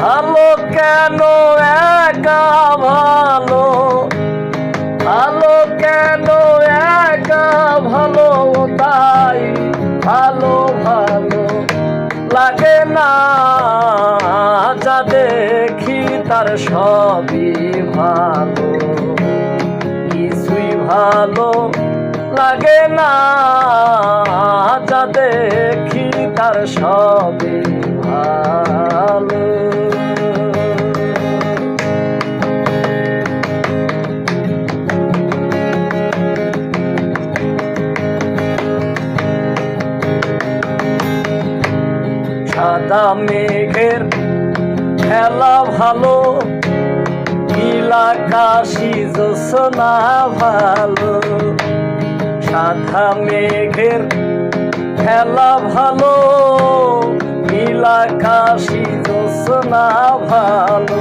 ভালো কেন একা ভালো? ভালো কেন একা ভালো তাই ভালো ভালো লাগে না যা দেখি তার সবই ভালো। কিছুই ভালো লাগে না যা দেখি তার সবই ভালো। সাদা মেঘের খেলা ভালো নীলাকাশি জোসনা ভালো। সাদা মেঘের খেলা ভালো নীলাকাশি জোসনা ভালো।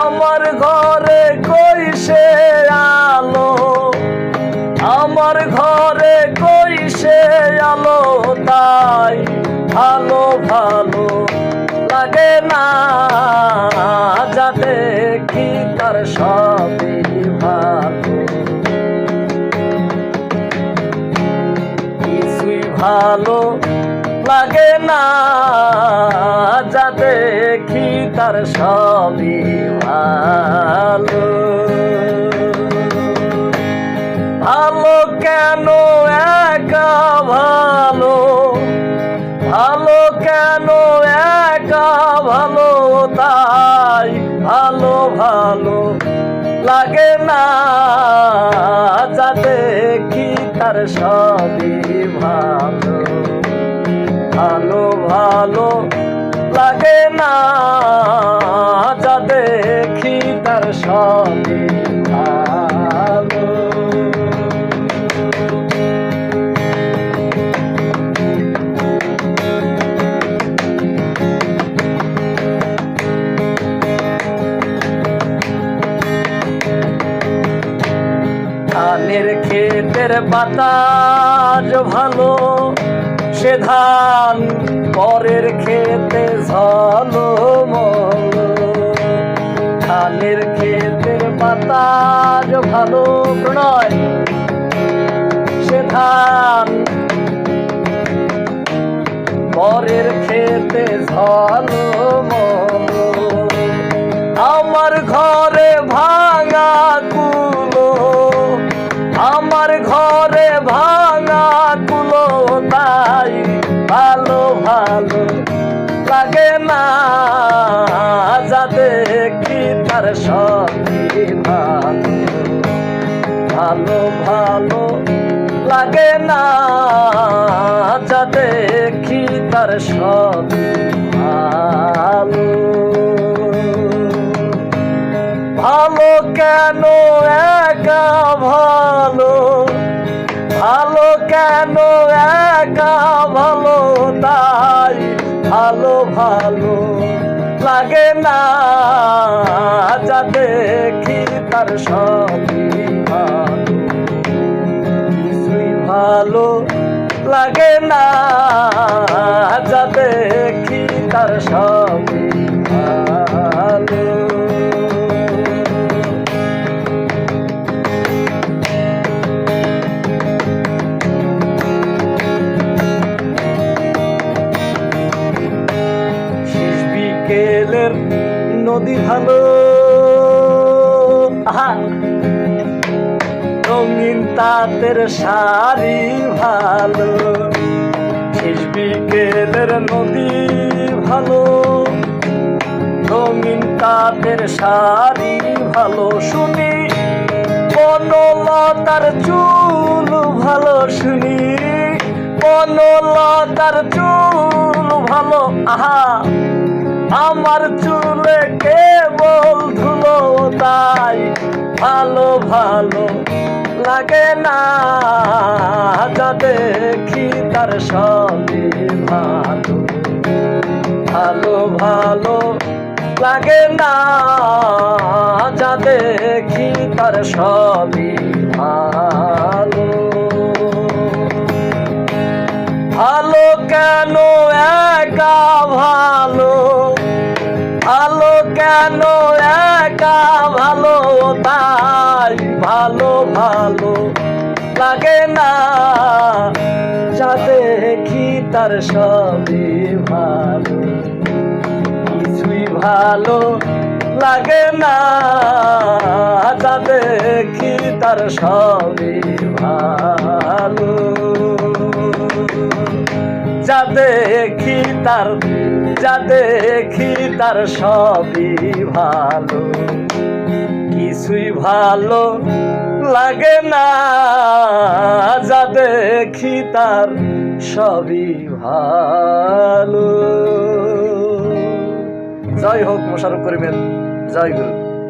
আমার ঘরে কইসে আলো, আমার ঘরে কইসে আলো, তাই ভালো ভালো লাগে না। যা দেখি তার সবই ভালো। কিছুই ভালো লাগে না। যা দেখি তার সবই ভালো। ভালো কেন একা? কেন একা ভালো তাই ভালো ভালো লাগে না? যা দেখি তার সবই ভালো? ভালো ভালো লাগে না? যা দেখি তার সবই ধানের ক্ষেতের বাতাস ভালো, সে ধান পরের খেতে ঝলো ধানের ক্ষেতের বাতাস ভালো, প্রণয়। সে ধান পরের খেতে ঝলো আমার ঘরে ভাঙা ভাঙা কুলো তাই ভালো ভালো লাগে না। যা দেখি তার সবই ভালো ভালো লাগে না। তার ভালো। ভালো কেন একা ভালো কেন একা ভালো, তাই ভালো ভালো লাগে না। যা দেখি তার সবই ভালো। কিছুই ভালো লাগে না। যা দেখি তার সবই বিকেলের নদী ভালো। রঙিন তাঁতের শাড়ি ভালো। শেষ বিকেলের নদী ভালো। রঙিন তাঁতের শাড়ি ভালো। শুনি বনলতার চুল ভালো। শুনি বনলতার চুল ভালো। আহা। আমার চুলে কেবল ধুলো তাই ভালো ভালো লাগে না যা দেখি তার সবই ভালো। ভালো ভালো লাগে না যা দেখি তার সবই ভালো। ভালো কেন একা কেন একা ভালো তাই? ভালো ভালো লাগে না। যা দেখি তার সবই ভালো। কিছুই ভালো লাগে না। যা দেখি তার সবই ভালো। যা দেখি তার, যা দেখি তার সবই ভালো। কিছুই ভালো লাগে না, যা দেখি তার সবই ভালো। জয় হোক মোশারফ করিমের, জয় গুরু।